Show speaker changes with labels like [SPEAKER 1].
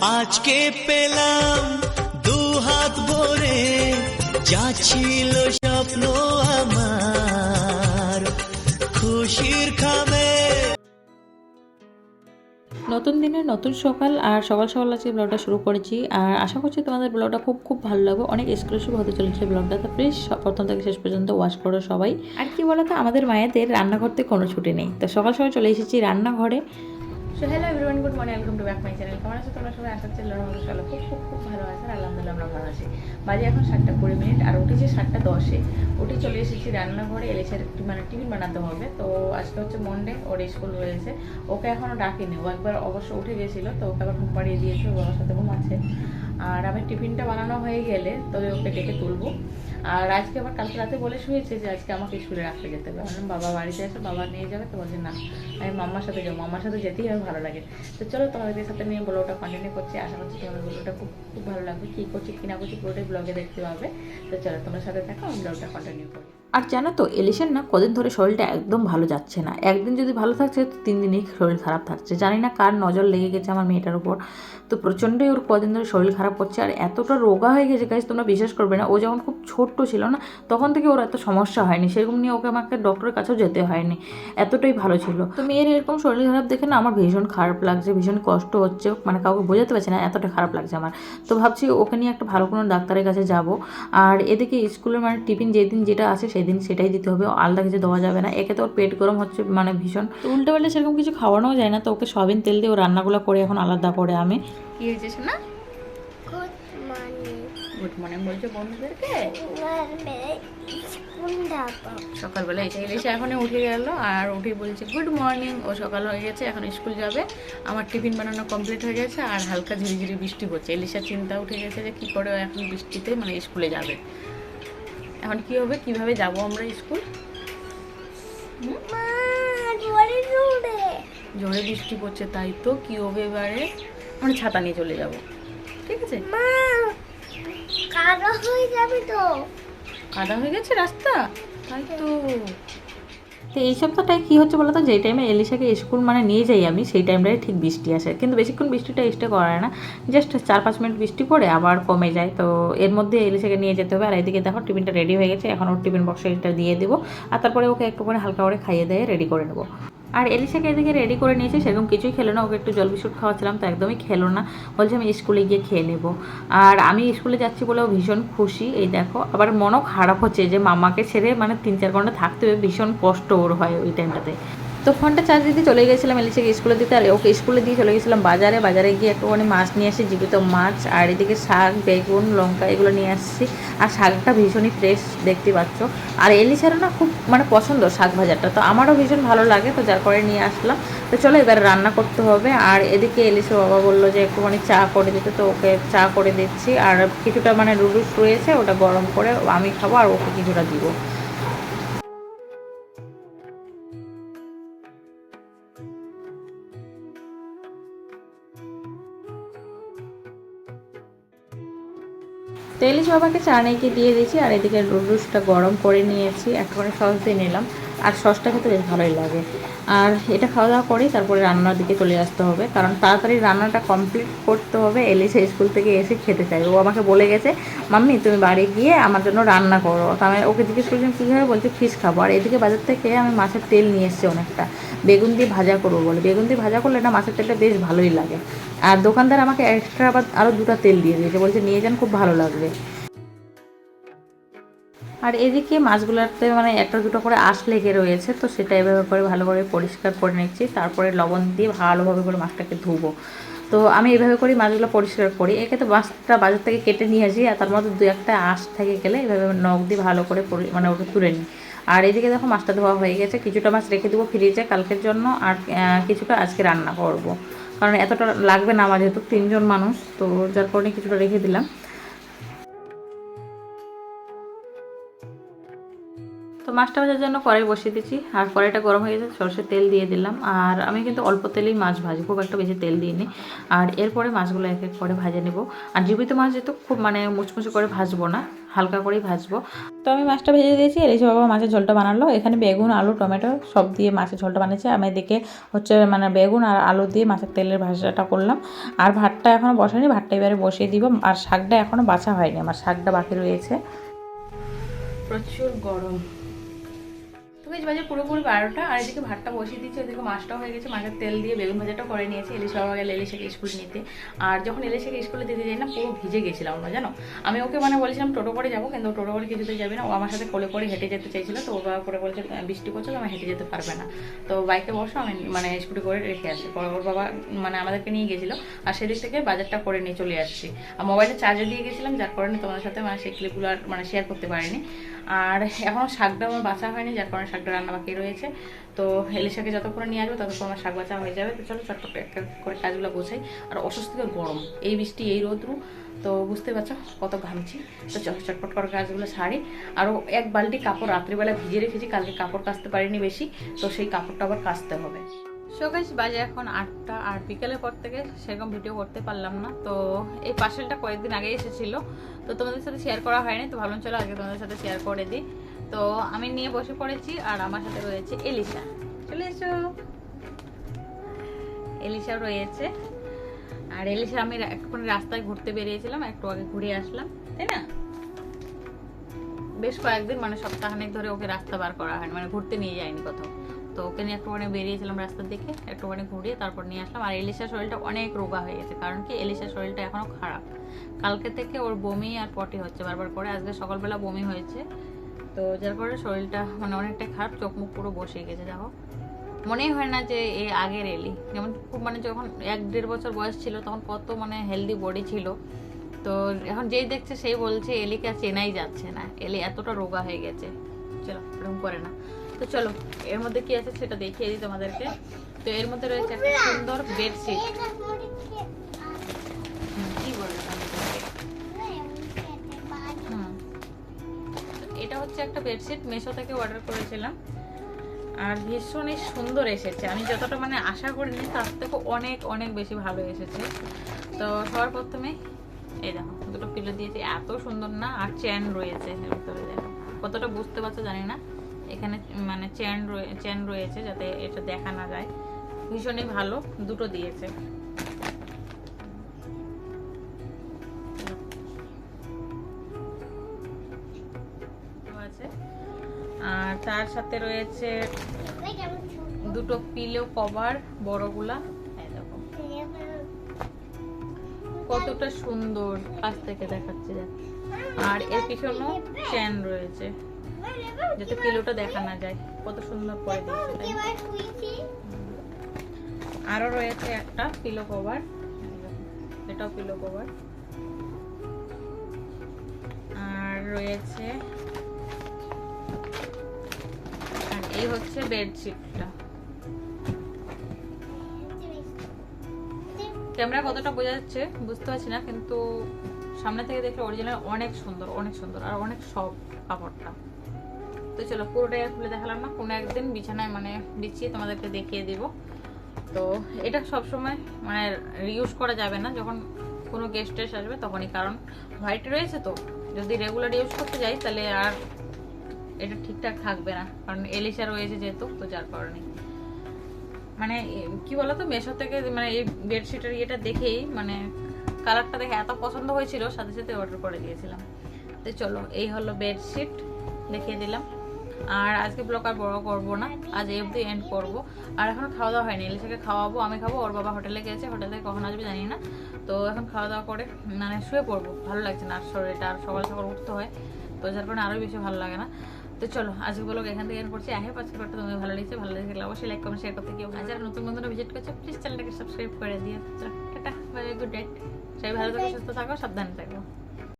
[SPEAKER 1] আজকে পেলাম দু হাত ভরে, যা ছিল স্বপ্ন আমার। খুশির খাবে।
[SPEAKER 2] নতুন দিনের নতুন সকাল, আর সকাল সকাল আজকে ব্লগটা শুরু করেছি। আর আশা করছি তোমাদের ব্লগটা খুব খুব ভালো লাগবে। অনেক এক্সক্লুসিভ হতে চলেছে ব্লগটা। তো প্লিজ প্রথম থেকে শেষ পর্যন্ত ওয়াচ করো সবাই। আর কি বলতো, আমাদের মায়েদের রান্না করতে কোনো ছুটি নেই। তো সকাল সকাল চলে এসেছি রান্নাঘরে। So hello everyone good morning welcome to back my channel কেমন আছো তোমরা সবাই? আশা করছি আমাদের সকালে খুব খুব খুব ভালো আছেন আলহামদুলিল্লাহ আমরা ভালো আছি। বাজে এখন সাতটা কুড়ি মিনিট আর উঠেছি সাতটা দশে। উঠে চলে এসেছি রান্নাঘরে এলেছে মানে টিফিন বানাতে হবে। তো আজকে হচ্ছে মন্ডে ওর স্কুল রয়েছে ওকে এখনও ডাকিনি। ও একবার অবশ্য উঠে গেছিল, তো ওকে আবার ঘুম পাড়িয়ে দিয়েছে, ও বাবার সাথে ঘুমাচ্ছে। আর আমি টিফিনটা বানানো হয়ে গেলে তবে ওকে ডেকে তুলবো। আর আজকে আবার কালকে রাতে বলে শুয়েছে যে আজকে আমাকে স্কুলে রাখতে যেতে হবে। আমি বাবা বাড়িতে আসে বাবা নিয়ে যাবে। তো বলছে, না, আমি মাম্মার সাথে যাব। মাম্মার সাথে যেতেই আমার ভালো লাগে। তো চলো তোমাদের সাথে নিয়ে ব্লগটা কন্টিনিউ করছি। আশা করছি তোমাদের ব্লগটা খুব খুব ভালো লাগবে। কী করছি, কী না করছি পুরোটাই ব্লগে দেখতে পাবে। তো চলো, তোমার সাথে থাকো, আমি ব্লগটা কন্টিনিউ করি। আর জানো তো এলিশের না কদিন ধরে শরীরটা একদম ভালো যাচ্ছে না। একদিন যদি ভালো থাকছে, তো তিন দিনই শরীর খারাপ থাকছে। জানি না কার নজর লেগে গেছে আমার মেয়েটার উপর। তো প্রচণ্ডই ওর কদিন ধরে শরীর খারাপ করছে আর এতটা রোগা হয়ে গেছে গাইজ তোমরা বিশ্বাস করবে না। ও যখন খুব ছোট্ট ছিল না, তখন থেকে ওর এত সমস্যা হয়নি। সেরকম নিয়ে ওকে আমাকে ডক্টরের কাছেও যেতে হয়নি। এতটাই ভালো ছিল। তো মেয়ের এরকম শরীর খারাপ দেখে না আমার ভীষণ খারাপ লাগছে, ভীষণ কষ্ট হচ্ছে। মানে কাউকে বোঝাতে পারছি না, এতটা খারাপ লাগছে আমার। তো ভাবছি ওকে নিয়ে একটা ভালো কোনো ডাক্তারের কাছে যাব। আর এদিকে স্কুলের মানে টিফিন যেদিন যেটা আছে সেদিন সেটাই দিতে হবে আলাদা কিছু দেওয়া যাবে না। একে তো ওর পেট গরম হচ্ছে মানে ভীষণ। তো উল্টো পাল্টে সেরকম কিছু খাওয়ানো যায় না তো ওকে সয়াবিন তেল দিয়ে ও রান্নাগুলো করে এখন আলাদা করে আমি। কি হয়েছে শোনা
[SPEAKER 3] গুড মর্নিং
[SPEAKER 2] গুড বলছো বন্ধুদেরকে? সকালবেলা এসে এসে এখনই উঠে গেল আর উঠে বলছে গুড মর্নিং। ও সকাল হয়ে গেছে এখন স্কুল যাবে। আমার টিফিন বানানো কমপ্লিট হয়ে গেছে আর হালকা ঝিরিঝিরি বৃষ্টি হচ্ছে। এলিশার চিন্তা উঠে গেছে যে কী করে ও এখন বৃষ্টিতে মানে স্কুলে যাবে। এখন কি হবে? কীভাবে যাব আমরা স্কুল?
[SPEAKER 3] জোরে
[SPEAKER 2] বৃষ্টি পড়ছে তাই তো। কি হবে এবারে? আমরা ছাতা নিয়ে চলে যাব। ঠিক আছে?
[SPEAKER 3] কাদা হয়ে যাবে তো।
[SPEAKER 2] কাদা হয়ে গেছে রাস্তা? তাই তো। তো এই সপ্তাহটায় কী হচ্ছে বলতো? যেই টাইমে এলিশাকে স্কুল মানে নিয়ে যাই আমি, সেই টাইমটায় ঠিক বৃষ্টি আসে। কিন্তু বেশিক্ষণ বৃষ্টিটা স্টে করে না। জাস্ট চার পাঁচ মিনিট বৃষ্টি পড়ে আবার কমে যায়। তো এর মধ্যে এলিশাকে নিয়ে যেতে হবে। আর এদিকে দেখো, টিফিনটা রেডি হয়ে গেছে। এখন ওর টিফিন বক্সে এটা দিয়ে দেবো। আর তারপরে ওকে একটু করে হালকা করে খাইয়ে দিয়ে রেডি করে নেব। আর এলিশাকে এদিকে রেডি করে নিয়েছে, সেরকম কিছুই খেলো না। ওকে একটু জল বিস্কুট খাওয়াচ্ছিলাম, তো একদমই খেলো না। বলছে, আমি স্কুলে গিয়ে খেয়ে নেব। আর আমি স্কুলে যাচ্ছি বলেও ভীষণ খুশি। এই দেখো, আবার মনও খারাপ হচ্ছে যে মামাকে ছেড়ে মানে তিন চার ঘণ্টা থাকতে হবে। ভীষণ কষ্ট ওর হয় ওই টাইমটাতে তো ফোনটা চার্জ দিতে চলে গেছিলাম এলিশাকে স্কুলে দিতে আর ওকে স্কুলে দিয়ে চলে গেছিলাম বাজারে। বাজারে গিয়ে একটুখানি মাছ নিয়ে আসি, জীবিত মাছ, আর এদিকে শাক, বেগুন, লঙ্কা এগুলো নিয়ে আসছি। আর শাকটা ভীষণই ফ্রেশ দেখতে পাচ্ছ। আর এলিশারও না খুব মানে পছন্দ শাক ভাজাটা, তো আমারও ভীষণ ভালো লাগে, তো যার করে নিয়ে আসলাম। তো চলো এবার রান্না করতে হবে। আর এদিকে এলিশা বাবা বলল যে একটুখানি চা করে দিতে, তো ওকে চা করে দিচ্ছি। আর কিছুটা মানে নুডলস রয়েছে, ওটা গরম করে আমি খাব, আর ওকে কিছুটা দিব। তেলিশ বাবাকে চা নেকে দিয়ে দিয়েছি, আর এদিকে রুসটা গরম করে নিয়েছি। একটুখানি সস দিয়ে নিলাম। আর সসটা খেতে বেশ ভালোই লাগে। আর এটা খাওয়া দাওয়া করেই তারপরে রান্নার দিকে চলে আসতে হবে। কারণ তাড়াতাড়ি রান্নাটা কমপ্লিট করতে হবে এলিসা স্কুল থেকে এসে খেতে চাই ও আমাকে বলে গেছে, মাম্মি, তুমি বাড়ি গিয়ে আমার জন্য রান্না করো। তো আমি ওকে জিজ্ঞেস করছিলাম কীভাবে বলছে? ফিশ খাব। আর এদিকে বাজার থেকে আমি মাছের তেল নিয়ে এসেছি অনেকটা। বেগুন দিয়ে ভাজা করব বলে। বেগুন দিয়ে ভাজা করলে না মাছের তেলটা বেশ ভালোই লাগে। আর দোকানদার আমাকে এক্সট্রা আবার আরও দুটো তেল দিয়ে দিয়েছে। বলছে, নিয়ে যান, খুব ভালো লাগবে। আর এদিকে মাছগুলোতে মানে একটা দুটো করে আঁশ লেগে রয়েছে, তো সেটা এভাবে করে ভালো করে পরিষ্কার করে নিচ্ছি। তারপরে লবণ দিয়ে ভালোভাবে করে মাছটাকে ধুবো। তো আমি এভাবে করি মাছগুলো পরিষ্কার করি। একে তো মাছটা বাজার থেকে কেটে নিয়ে আসি, আর তার মধ্যে দু একটা আঁশ থেকে গেলে এভাবে নখ দিয়ে ভালো করে মানে ওটা তুলে নিই। আর এদিকে দেখো মাছটা ধোয়া হয়ে গেছে। কিছুটা মাছ রেখে দেবো ফ্রিজে কালকের জন্য, আর কিছুটা আজকে রান্না করব। কারণ এতটা লাগবে না আমার যেহেতু তিনজন মানুষ, তো যার কারণে কিছুটা রেখে দিলাম। মাছটা ভাজার জন্য কড়াই বসিয়ে দিচ্ছি আর কড়াইটা গরম হয়ে গেছে, সরষের তেল দিয়ে দিলাম। আর আমি কিন্তু অল্প তেলেই মাছ ভাজি, খুব একটা বেশি তেল দিইনি। আর এরপরে মাছগুলো এক এক করে ভাজে নেব। আর জীবিত মাছ যেহেতু খুব মানে মুচমুচে করে ভাজবো না, হালকা করেই ভাজবো। তো আমি মাছটা ভেজে দিয়েছি এলিশ বাবা মাছের ঝোলটা বানালো। এখানে বেগুন, আলু, টমেটো সব দিয়ে মাছের ঝোলটা বানিয়েছে। আমি এদিকে হচ্ছে মানে বেগুন আর আলু দিয়ে মাছের তেলের ভাজাটা করলাম। আর ভাতটা এখনও বসাইনি, ভাতটা এবারে বসিয়ে দিব। আর শাকটা এখনও বাছা হয়নি, আমার শাকটা বাকি রয়েছে। প্রচুর গরম। তো বেশ বাজে পুরোপুরি বারোটা, আর এদিকে ভাতটা বসিয়ে দিচ্ছি, ওদিকে মাছটাও হয়ে গেছে, মাছের তেল দিয়ে বেগুন ভাজাটাও করে নিয়েছি ইলিশ বাবা গেলে ইলিশাকে স্কুল নিতে। আর যখন ইলিশাকে স্কুলে দিতে যাই না, পুরো ভিজে গেছিলাম আমরা, জানো? আমি ওকে মানে বলেছিলাম, টোটো করে যাব, কিন্তু টোটো করে কিছুতেই যাবে না। ও আমার সাথে কোলে করে হেঁটে যেতে চাইছিল, তো ও বাবা করে বলছে, বৃষ্টি করছে তো আমি হেঁটে যেতে পারবে না। তো বাইকে বসো, আমি মানে স্কুটি করে রেখে আসি। পরে ওর বাবা মানে আমাদেরকে নিয়ে গেছিল, আর সেদিক থেকে বাজারটা করে নিয়ে চলে আসছি। আর মোবাইলে চার্জে দিয়ে গেছিলাম, যার কারণে তোমাদের সাথে মানে সেই ক্লিপগুলো আর মানে শেয়ার করতে পারিনি। আর এখনও শাকটা আমার বাঁচা হয়নি, যার কারণে শাকটা রান্না বাকি রয়েছে। তো এলিশাকে যতক্ষণ নিয়ে আসব ততক্ষণ আমার শাক বাঁচা হয়ে যাবে। তো চলো চটপট করে কাজগুলো গোছাই। আর অস্বস্তিকর গরম। এই বৃষ্টি, এই রোদ্রু। তো বুঝতে পারছ কত ঘামছি। তো চটপট করে কাজগুলো সারি। আরও এক বালতি কাপড় রাত্রিবেলা ভিজে রেখেছি। কালকে কাপড় কাচতে পারিনি বেশি। তো সেই কাপড়টা আবার কাচতে হবে। সকাশ বাজে এখন আটটা। আর বিকেলের পর থেকে সেরকম ভিডিও করতে পারলাম না। তো এই পার্সেলটা কয়েকদিন আগে এসেছিল। তো তোমাদের সাথে শেয়ার করা হয়নি। তো ভাবলাম, চলো আগে তোমাদের সাথে শেয়ার করে দিই। তো আমি নিয়ে বসে পড়েছি আর আমার সাথে রয়েছে এলিশা। চলে এসো। এলিশা রয়েছে। আর এলিশা, আমি এখন রাস্তায় ঘুরতে বেরিয়েছিলাম, একটু আগে ঘুরে আসলাম, তাই না? বেশ কয়েকদিন মানে সপ্তাহখানেক ধরে ওকে রাস্তা বার করা হয়নি মানে ঘুরতে নিয়ে যায়নি কোথাও। তো ওকে নিয়ে একটুখানি বেরিয়েছিলাম রাস্তার দিকে, একটুখানি ঘুরিয়ে তারপর নিয়ে আসলাম। আর এলিশার শরীরটা অনেক রোগা হয়ে গেছে, কারণ কি এলিশার শরীরটা এখনও খারাপ। কালকে থেকে ওর বমি আর পটি হচ্ছে বারবার করে। আজকে সকালবেলা বমি হয়েছে। তো যার কারণে শরীরটা মানে অনেকটা খারাপ, চোখ মুখ পুরো বসে গেছে, দেখো। মনেই হয় না যে এ আগের এলি। যেমন খুব মানে যখন এক দেড় বছর বয়স ছিল, তখন কত মানে হেলদি বডি ছিল। তো এখন যেই দেখছে সেই বলছে, এলিকে আর চেনাই যাচ্ছে না। এলি এতটা রোগা হয়ে গেছে। চলো, এরকম করে না। তো চলো, এর মধ্যে কি আছে সেটা দেখিয়ে দিই তোমাদেরকে। তো এর মধ্যে রয়েছে একটা সুন্দর বেডশিট হচ্ছে একটা বেডশিট মেশো থেকে অর্ডার করেছিলাম। আর ভীষণই সুন্দর এসেছে। আমি যতটা মানে আশা করিনি, তার থেকে অনেক অনেক বেশি ভালো এসেছে। তো সবার প্রথমে এই দেখো, দুটো পিলো দিয়েছি। এত সুন্দর না, আর চেন রয়েছে ভিতরে দেখো। কতটা বুঝতে পারছ জানি না। এখানে মানে চেন রয়ে চেন রয়েছে যাতে এটা দেখা না যায়। ভীষণই ভালো, দুটো দিয়েছে। আছে আর তার সাথে রয়েছে দুটো পিলো কভার, বড়গুলা। কতটা সুন্দর। কাছ থেকে দেখাচ্ছে, দেখ। আর এর পিছনেও চেন রয়েছে, যাতে পিলোটা দেখা না যায়। কত সুন্দর দিয়েছে আরও রয়েছে একটা পিলো কভার। এটাও পিলো কভার। আর রয়েছে এই হচ্ছে বেডশিটটা। ক্যামেরা কতটা বোঝা যাচ্ছে বুঝতে পারছি না, কিন্তু সামনে থেকে দেখলে অরিজিনাল অনেক সুন্দর অনেক সুন্দর, আর অনেক সব কাপড়টা। তো চলো, পুরোটাই খুলে দেখালাম না, কোনো একদিন বিছানায় মানে বিছিয়ে তোমাদেরকে দেখিয়ে দিব। তো এটা সব সময় মানে ইউজ করা যাবে না, যখন কোনো গেস্ট আসবে তখনই, কারণ হোয়াইট রয়েছে তো। যদি রেগুলার ইউজ করতে যাই, তাহলে আর এটা ঠিকঠাক থাকবে না, কারণ এলিশা রয়েছে যেহেতু, তো যার কারণে। মানে কি বলতো, মেশো থেকে মানে এই বেডশিটের ইয়েটা দেখেই মানে কালারটা দেখে এত পছন্দ হয়েছিল, সাথে সাথে অর্ডার করে দিয়েছিলাম। তো চলো, এই হলো বেডশিট দেখিয়ে দিলাম। আর আজকে ব্লগ আর বড় করব না, আজ এই অবধি এন্ড করব। আর এখন খাওয়া দাওয়া হয়নি, এলিশাকে খাওয়াবো, আমি খাব, ওর বাবা হোটেলে গেছে, হোটেল কখন আসবে জানি না। তো এখন খাওয়া দাওয়া করে মানে শুয়ে পড়ব, ভালো লাগছে না, আর শরীরটা, আর সকাল সকাল উঠতে হয়, তো যার কারণে আরও বেশি ভালো লাগে না। তো চলো আজকে বলো এখান থেকে করছি। আহে পাঁচ করতে তোমাকে ভালো লেগেছে। ভালো লেগেছে অবশ্যই লাইক কমেন্ট শেয়ার করতে কেউ আর যারা নতুন বন্ধুরা ভিজিট করছে প্লিজ চ্যানেলটাকে সাবস্ক্রাইব করে দিও। চলো টাটা বাই গুড নাইট সবাই ভালো থাকো সুস্থ থাকো সাবধানে থাকো।